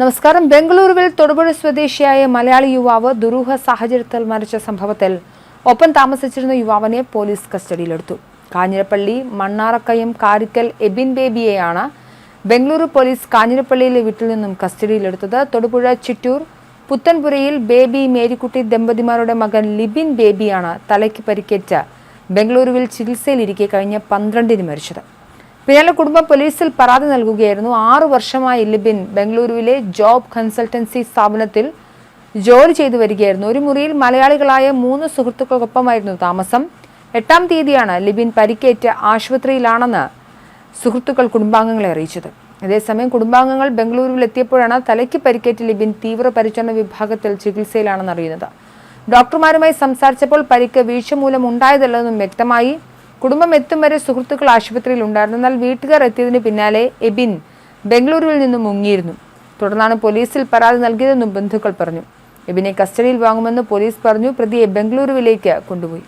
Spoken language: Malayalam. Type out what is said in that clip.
നമസ്കാരം. ബംഗളൂരുവിൽ തൊടുപുഴ സ്വദേശിയായ മലയാളി യുവാവ് ദുരൂഹ സാഹചര്യത്തിൽ മരിച്ച സംഭവത്തിൽ ഒപ്പം താമസിച്ചിരുന്ന യുവാവിനെ പോലീസ് കസ്റ്റഡിയിലെടുത്തു. കാഞ്ഞിരപ്പള്ളി മണ്ണാറക്കയം കാരിക്കൽ എബിൻ ബേബിയെയാണ് ബംഗളൂരു പോലീസ് കാഞ്ഞിരപ്പള്ളിയിലെ വീട്ടിൽ നിന്നും കസ്റ്റഡിയിലെടുത്തത്. തൊടുപുഴ ചിറ്റൂർ പുത്തൻപുരയിൽ ബേബി മേരിക്കുട്ടി ദമ്പതിമാരുടെ മകൻ ലിബിൻ ബേബിയാണ് തലയ്ക്ക് പരിക്കേറ്റ് ബംഗളൂരുവിൽ ചികിത്സയിലിരിക്കെ കഴിഞ്ഞ പന്ത്രണ്ടിന് മരിച്ചത്. പിന്നാലെ കുടുംബം പോലീസിൽ പരാതി നൽകുകയായിരുന്നു. ആറു വർഷമായി ലിബിൻ ബംഗളൂരുവിലെ ജോബ് കൺസൾട്ടൻസി സ്ഥാപനത്തിൽ ജോലി ചെയ്തു വരികയായിരുന്നു. ഒരു മുറിയിൽ മലയാളികളായ മൂന്ന് സുഹൃത്തുക്കൾക്കൊപ്പമായിരുന്നു താമസം. എട്ടാം തീയതിയാണ് ലിബിൻ പരിക്കേറ്റ് ആശുപത്രിയിലാണെന്ന് സുഹൃത്തുക്കൾ കുടുംബാംഗങ്ങളെ അറിയിച്ചത്. അതേസമയം കുടുംബാംഗങ്ങൾ ബംഗളൂരുവിൽ എത്തിയപ്പോഴാണ് തലയ്ക്ക് പരിക്കേറ്റ് ലിബിൻ തീവ്ര പരിചരണ വിഭാഗത്തിൽ ചികിത്സയിലാണെന്ന് അറിയുന്നത്. ഡോക്ടർമാരുമായി സംസാരിച്ചപ്പോൾ പരിക്ക് വീഴ്ച മൂലം ഉണ്ടായതല്ലെന്നും വ്യക്തമായി കുടുംബം എത്തും വരെ സുഹൃത്തുക്കൾ ആശുപത്രിയിൽ ഉണ്ടായിരുന്നു. എന്നാൽ വീട്ടുകാർ എത്തിയതിന് പിന്നാലെ എബിൻ ബംഗളൂരുവിൽ നിന്നും മുങ്ങിയിരുന്നു. തുടർന്നാണ് പോലീസിൽ പരാതി നൽകിയതെന്നും ബന്ധുക്കൾ പറഞ്ഞു. എബിനെ കസ്റ്റഡിയിൽ വാങ്ങുമെന്ന് പോലീസ് പറഞ്ഞു. പ്രതിയെ ബംഗളൂരുവിലേക്ക് കൊണ്ടുപോയി.